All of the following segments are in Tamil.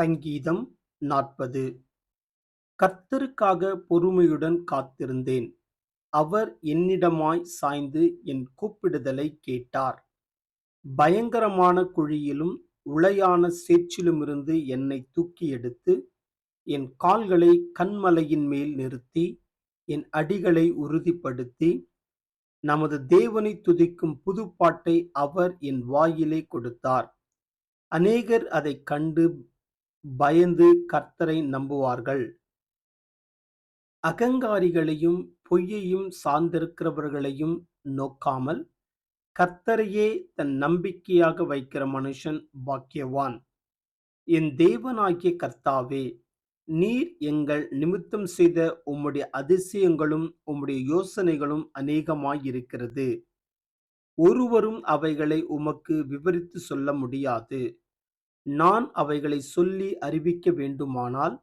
சங்கீதம் நாற்பது. கர்த்தருக்காக பொறுமையுடன் காத்திருந்தேன். அவர் என்னிடமாய் சாய்ந்து என் கூப்பிடுதலை கேட்டார். பயங்கரமான குழியிலும் உளையான சேற்றிலுமிருந்து என்னை தூக்கி எடுத்து என் கால்களை கண்மலையின் மேல் நிறுத்தி என் அடிகளை உறுதிப்படுத்தி நமது தேவனை துதிக்கும் புதுப்பாட்டை அவர் என் வாயிலே கொடுத்தார். அநேகர் அதை கண்டு பயந்து கர்த்தரை நம்புவார்கள். அகங்காரிகளையும் பொய்யையும் சார்ந்திருக்கிறவர்களையும் நோக்காமல் கர்த்தரையே தன் நம்பிக்கையாக வைக்கிற மனுஷன் பாக்கியவான். என் தேவனாகிய கர்த்தாவே நீர் எங்கள் நிமித்தம் செய்த உம்முடைய அதிசயங்களும் உம்முடைய யோசனைகளும் அநேகமாயிருக்கிறது. ஒருவரும் அவைகளை உமக்கு விவரித்து சொல்ல முடியாது. நான் அவைகளை சொல்லி அறிவிக்க வேண்டுமானால்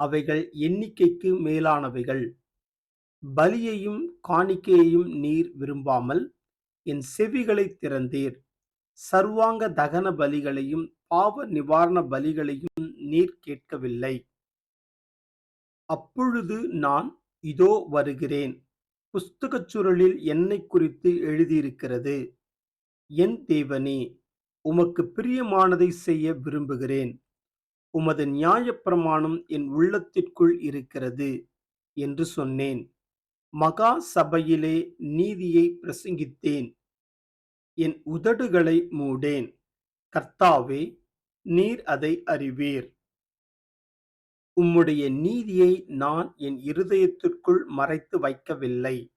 அவைகள் எண்ணிக்கைக்கு மேலானவைகள். பலியையும் காணிக்கையையும் நீர் விரும்பாமல் என் செவிகளை திறந்தீர். சர்வாங்க தகன பலிகளையும் பாவ நிவாரண பலிகளையும் நீர் கேட்கவில்லை. அப்பொழுது நான் இதோ வருகிறேன். புஸ்தகச் சுருளில் என்னை குறித்து எழுதியிருக்கிறது. என் தேவனே உமக்கு பிரியமானதை செய்ய விரும்புகிறேன். உமது நியாயப்பிரமாணம் என் உள்ளத்திற்குள் இருக்கிறது என்று சொன்னேன். மகா சபையிலே நீதியை பிரசங்கித்தேன். என் உதடுகளை மூடேன். கர்த்தாவே நீர் அதை அறிவீர். உம்முடைய நீதியை நான் என் இருதயத்திற்குள் மறைத்து வைக்கவில்லை.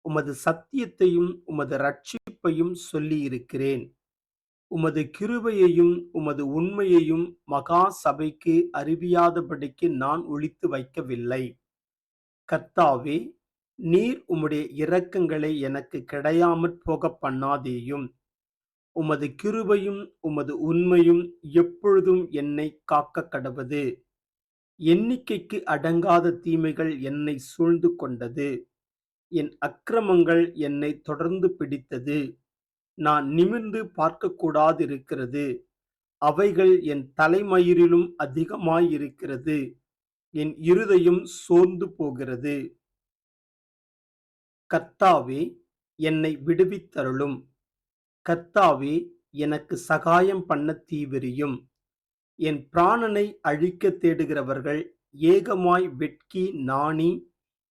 உமது சத்தியத்தையும் உமது ரட்சிப்பையும் சொல்லியிருக்கிறேன். உமது கிருபையையும் உமது உண்மையையும் மகா சபைக்கு அறிவியாதபடிக்கு நான் ஒழித்து வைக்கவில்லை. கர்த்தாவே நீர் உம்முடைய இரக்கங்களை எனக்கு கிடையாமற் போக பண்ணாதேயும் உமது கிருபையும் உமது உண்மையும் எப்பொழுதும் என்னை காக்க கடவது. எண்ணிக்கைக்கு அடங்காத தீமைகள் என்னை சூழ்ந்து கொண்டது. என் அக்கிரமங்கள் என்னை தொடர்ந்து பிடித்தது. நான் நிமிர்ந்து பார்க்கக்கூடாதிருக்கிறது. அவைகள் என் தலைமயிரிலும் அதிகமாயிருக்கிறது. என் இருதயம் சோர்ந்து போகிறது. கர்த்தாவே என்னை விடுவித்தருளும். கர்த்தாவே எனக்கு சகாயம் பண்ண தீவிரியும். என் பிராணனை அழிக்க தேடுகிறவர்கள் ஏகமாய் வெட்கி நாணி.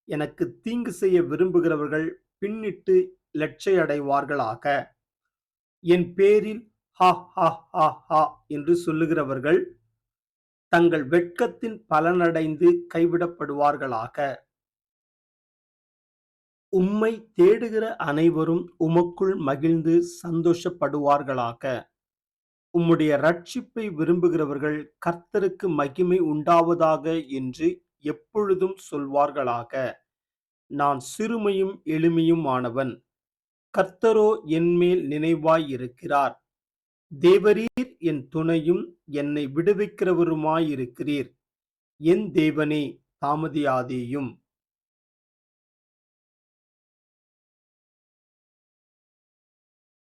எனக்கு தீங்கு செய்ய விரும்புகிறவர்கள் பின்னிட்டு லட்சையடைவார்களாக என் பேரில் ஹா ஹா ஹா ஹா என்று சொல்லுகிறவர்கள் தங்கள் வெட்கத்தின் பலனடைந்து கைவிடப்படுவார்களாக. உம்மை தேடுகிற அனைவரும் உமக்குள் மகிழ்ந்து சந்தோஷப்படுவார்களாக. உம்முடைய ரட்சிப்பை விரும்புகிறவர்கள் கர்த்தருக்கு மகிமை உண்டாவதாக என்று எப்பொழுதும் சொல்வார்களாக. நான் சிறுமையும் எளிமையுமானவன். கர்த்தரோ என்மேல் நினைவாயிருக்கிறார். தேவரீர் என் துணையும் என்னை விடுவிக்கிறவருமாயிருக்கிறீர். என் தேவனே தாமதியாதேயும்.